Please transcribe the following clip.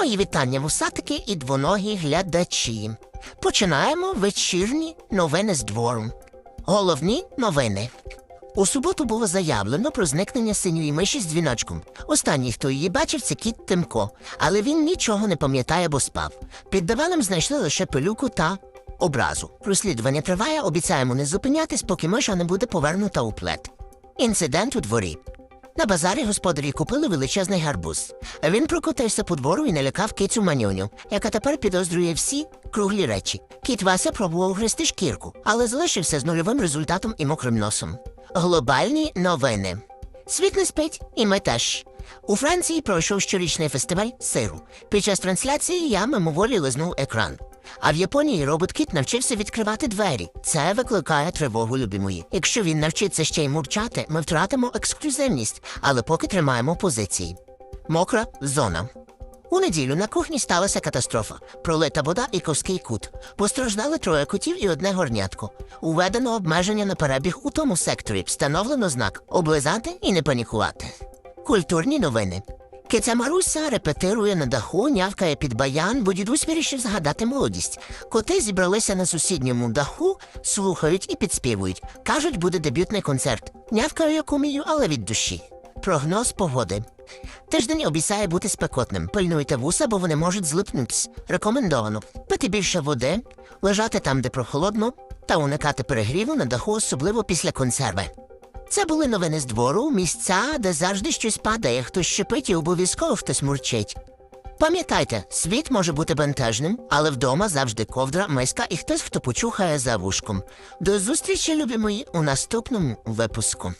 Мої вітання вусатики і двоногі глядачі. Починаємо вечірні новини з двору. Головні новини. У суботу було заявлено про зникнення синьої миші з дзвіночком. Останній, хто її бачив, це кіт Тимко, але він нічого не пам'ятає, бо спав. Під диваном знайшли лише пилюку та образу. Розслідування триває, обіцяємо не зупинятись, поки миша не буде повернута у плед. Інцидент у дворі. На базарі господарі купили величезний гарбуз. Він прокотився по двору і налякав кицю манюню, яка тепер підозрює всі круглі речі. Кіт Вася пробував гризти шкірку, але залишився з нульовим результатом і мокрим носом. Глобальні новини. Світ не спить, і ми теж. У Франції пройшов щорічний фестиваль сиру. Під час трансляції я мимоволі лизнув екран. А в Японії робот-кіт навчився відкривати двері. Це викликає тривогу, любі мої. Якщо він навчиться ще й мурчати, ми втратимо ексклюзивність, але поки тримаємо позиції. Мокра зона. У неділю на кухні сталася катастрофа. Пролита вода і ковський кут. Постраждали троє котів і одне горнятко. Уведено обмеження на перебіг у тому секторі. Встановлено знак облизати і не панікувати. Культурні новини. Киця Маруся репетирує на даху, нявкає під баян, бо дідусь вирішив згадати молодість. Коти зібралися на сусідньому даху, слухають і підспівують. Кажуть, буде дебютний концерт. Нявкаю, як умію, але від душі. Прогноз погоди. Тиждень обіцяє бути спекотним. Пильнуйте вуса, бо вони можуть злипнутись. Рекомендовано пити більше води, лежати там, де прохолодно, та уникати перегріву на даху, особливо після консерви. Це були новини з двору, місця, де завжди щось падає, хтось щепить і обов'язково хтось мурчить. Пам'ятайте, світ може бути бентежним, але вдома завжди ковдра, миска і хтось, хто почухає за вушком. До зустрічі, любі мої, у наступному випуску.